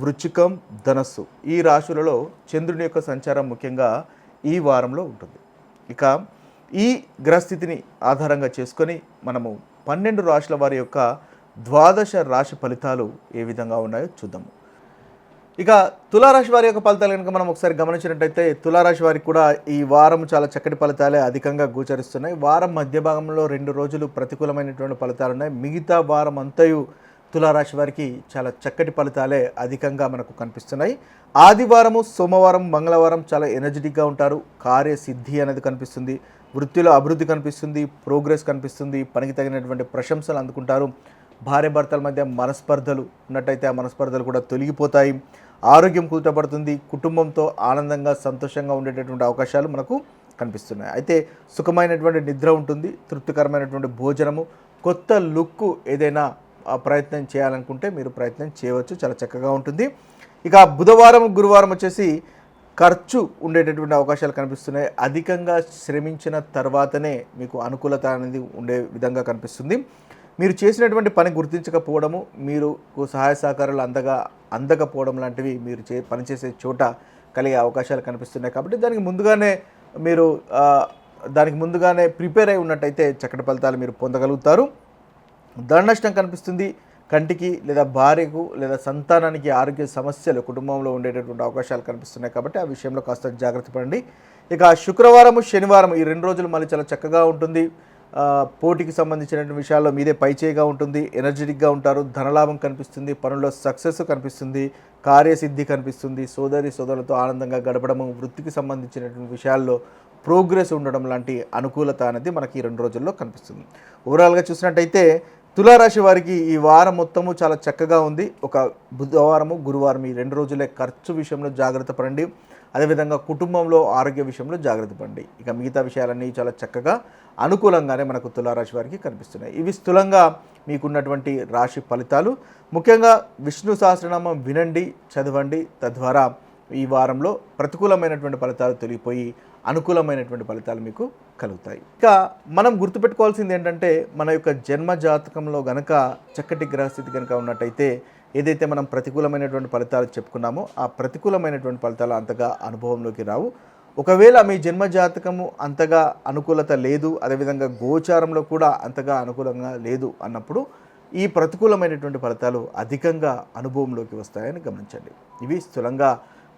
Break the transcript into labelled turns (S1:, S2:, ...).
S1: వృచ్చికం ధనస్సు ఈ రాశులలో చంద్రుని యొక్క సంచారం ముఖ్యంగా ఈ వారంలో ఉంటుంది. ఇక ఈ గ్రహస్థితిని ఆధారంగా చేసుకొని మనము పన్నెండు రాశుల వారి యొక్క ద్వాదశ రాశి ఫలితాలు ఏ విధంగా ఉన్నాయో చూద్దాము. ఇక తులారాశి వారి యొక్క ఫలితాలు కనుక మనం ఒకసారి గమనించినట్టయితే తులారాశి వారికి కూడా ఈ వారం చాలా చక్కటి ఫలితాలే అధికంగా గోచరిస్తున్నాయి. వారం మధ్య భాగంలో రెండు రోజులు ప్రతికూలమైనటువంటి ఫలితాలు ఉన్నాయి మిగతా వారం అంతయు తులారాశి వారికి చాలా చక్కటి ఫలితాలే అధికంగా మనకు కనిపిస్తున్నాయి. ఆదివారము సోమవారం మంగళవారం చాలా ఎనర్జెటిక్గా ఉంటారు. కార్యసిద్ధి అనేది కనిపిస్తుంది. వృత్తిలో అభివృద్ధి కనిపిస్తుంది. ప్రోగ్రెస్ కనిపిస్తుంది. పనికి తగినటువంటి ప్రశంసలు అందుకుంటారు. భార్య భర్తల మధ్య మనస్పర్ధలు ఉన్నట్టయితే ఆ మనస్పర్ధలు కూడా తొలగిపోతాయి. ఆరోగ్యం కుదుటపడుతుంది. కుటుంబంతో ఆనందంగా సంతోషంగా ఉండేటటువంటి అవకాశాలు మనకు కనిపిస్తున్నాయి. అయితే సుఖమైనటువంటి నిద్ర ఉంటుంది. తృప్తికరమైనటువంటి భోజనము కొత్త లుక్ ఏదైనా ప్రయత్నం చేయాలనుకుంటే మీరు ప్రయత్నం చేయవచ్చు. చాలా చక్కగా ఉంటుంది. ఇక బుధవారం గురువారం వచ్చేసి ఖర్చు ఉండేటటువంటి అవకాశాలు కనిపిస్తున్నాయి. అధికంగా శ్రమించిన తర్వాతనే మీకు అనుకూలత అనేది ఉండే విధంగా కనిపిస్తుంది. మీరు చేసినటువంటి పని గుర్తించకపోవడము మీరు సహాయ సహకారాలు అందగా అందకపోవడం లాంటివి మీరు చే పనిచేసే చోట కలిగే అవకాశాలు కనిపిస్తున్నాయి. కాబట్టి దానికి ముందుగానే మీరు దానికి ముందుగానే ప్రిపేర్ అయి ఉన్నట్టయితే చక్కటి ఫలితాలు మీరు పొందగలుగుతారు. ధన నష్టం కనిపిస్తుంది. కంటికి లేదా భార్యకు లేదా సంతానానికి ఆరోగ్య సమస్యలు కుటుంబంలో ఉండేటటువంటి అవకాశాలు కనిపిస్తున్నాయి కాబట్టి ఆ విషయంలో కాస్త జాగ్రత్త పడండి. ఇక శుక్రవారము శనివారం ఈ రెండు రోజులు మళ్ళీ చాలా చక్కగా ఉంటుంది. పోటీకి సంబంధించినటువంటి విషయాల్లో మీదే పైచేయిగా ఉంటుంది. ఎనర్జెటిక్గా ఉంటారు. ధనలాభం కనిపిస్తుంది. పనుల్లో సక్సెస్ కనిపిస్తుంది. కార్యసిద్ధి కనిపిస్తుంది. సోదరి సోదరులతో ఆనందంగా గడపడము వృత్తికి సంబంధించినటువంటి విషయాల్లో ప్రోగ్రెస్ ఉండడం లాంటి అనుకూలత అనేది మనకి ఈ రెండు రోజుల్లో కనిపిస్తుంది. ఓవరాల్గా చూసినట్టయితే తులారాశి వారికి ఈ వారం మొత్తము చాలా చక్కగా ఉంది. ఒక బుధవారము గురువారం ఈ రెండు రోజులే ఖర్చు విషయంలో జాగ్రత్త పడండి. అదేవిధంగా కుటుంబంలో ఆరోగ్య విషయంలో జాగ్రత్త పడండి. ఇక మిగతా విషయాలన్నీ చాలా చక్కగా అనుకూలంగానే మనకు తులారాశి వారికి కనిపిస్తున్నాయి. ఇవి స్థూలంగా మీకున్నటువంటి రాశి ఫలితాలు. ముఖ్యంగా విష్ణు సహస్రనామం వినండి చదవండి. తద్వారా ఈ వారంలో ప్రతికూలమైనటువంటి ఫలితాలు తొలగిపోయి అనుకూలమైనటువంటి ఫలితాలు మీకు కలుగుతాయి. ఇక మనం గుర్తుపెట్టుకోవాల్సింది ఏంటంటే మన యొక్క జన్మ జాతకంలో గనక చక్కటి గ్రహస్థితి కనుక ఉన్నట్టయితే ఏదైతే మనం ప్రతికూలమైనటువంటి ఫలితాలు చెప్పుకున్నామో ఆ ప్రతికూలమైనటువంటి ఫలితాలు అంతగా అనుభవంలోకి రావు. ఒకవేళ మీ జన్మ జాతకము అంతగా అనుకూలత లేదు అదేవిధంగా గోచారంలో కూడా అంతగా అనుకూలంగా లేదు అన్నప్పుడు ఈ ప్రతికూలమైనటువంటి ఫలితాలు అధికంగా అనుభవంలోకి వస్తాయని గమనించండి. ఇవి స్థూలంగా